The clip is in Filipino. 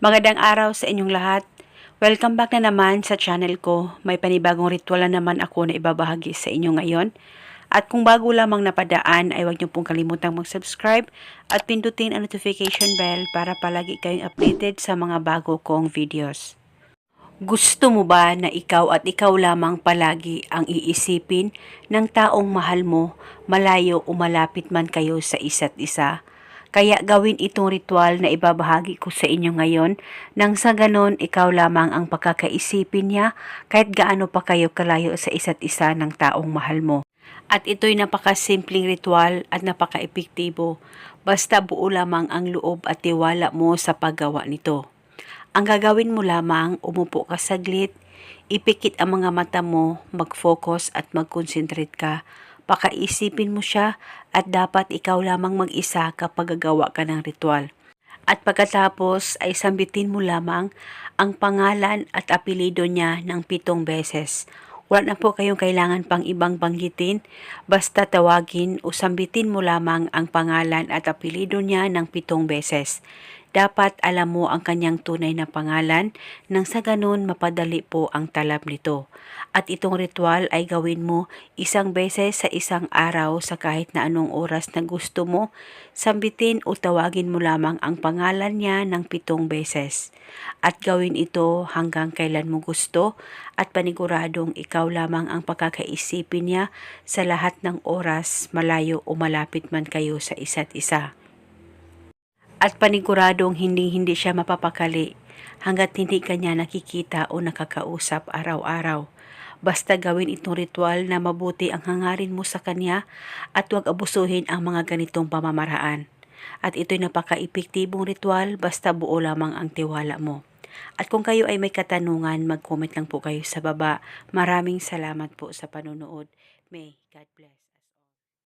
Magandang araw sa inyong lahat. Welcome back na naman sa channel ko. May panibagong ritual na naman ako na ibabahagi sa inyo ngayon. At kung bago lamang napadaan ay huwag niyo pong kalimutang mag-subscribe at pindutin ang notification bell para palagi kayong updated sa mga bago kong videos. Gusto mo ba na ikaw at ikaw lamang palagi ang iisipin ng taong mahal mo, malayo o malapit man kayo sa isa't isa? Kaya gawin itong ritual na ibabahagi ko sa inyo ngayon nang sa ganon ikaw lamang ang pagkakaisipin niya kahit gaano pa kayo kalayo sa isa't isa ng taong mahal mo. At ito'y napakasimpleng ritual at napaka-epektibo basta buo lamang ang loob at tiwala mo sa paggawa nito. Ang gagawin mo lamang, umupo ka saglit, ipikit ang mga mata mo, mag-focus at mag-concentrate ka. Pakaisipin mo siya at dapat ikaw lamang mag-isa kapag gagawa ka ng ritual. At pagkatapos ay sambitin mo lamang ang pangalan at apelido niya ng pitong beses. Wala na po kayong kailangan pang ibang banggitin, basta tawagin o sambitin mo lamang ang pangalan at apelido niya ng pitong beses. Dapat alam mo ang kanyang tunay na pangalan nang sa ganun mapadali po ang talab nito. At itong ritual ay gawin mo isang beses sa isang araw sa kahit na anong oras na gusto mo, sambitin o tawagin mo lamang ang pangalan niya ng pitong beses. At gawin ito hanggang kailan mo gusto at paniguradong ikaw lamang ang pagkakaisipin niya sa lahat ng oras, malayo o malapit man kayo sa isa't isa at paniguradong hindi-hindi siya mapapakali hanggat hindi kanya nakikita o nakakausap araw-araw. Basta gawin itong ritual na mabuti ang hangarin mo sa kanya at huwag abusuhin ang mga ganitong pamamaraan. At ito'y napaka-epektibong ritual basta buo lamang ang tiwala mo. At kung kayo ay may katanungan, mag-comment lang po kayo sa baba. Maraming salamat po sa panonood. May God bless.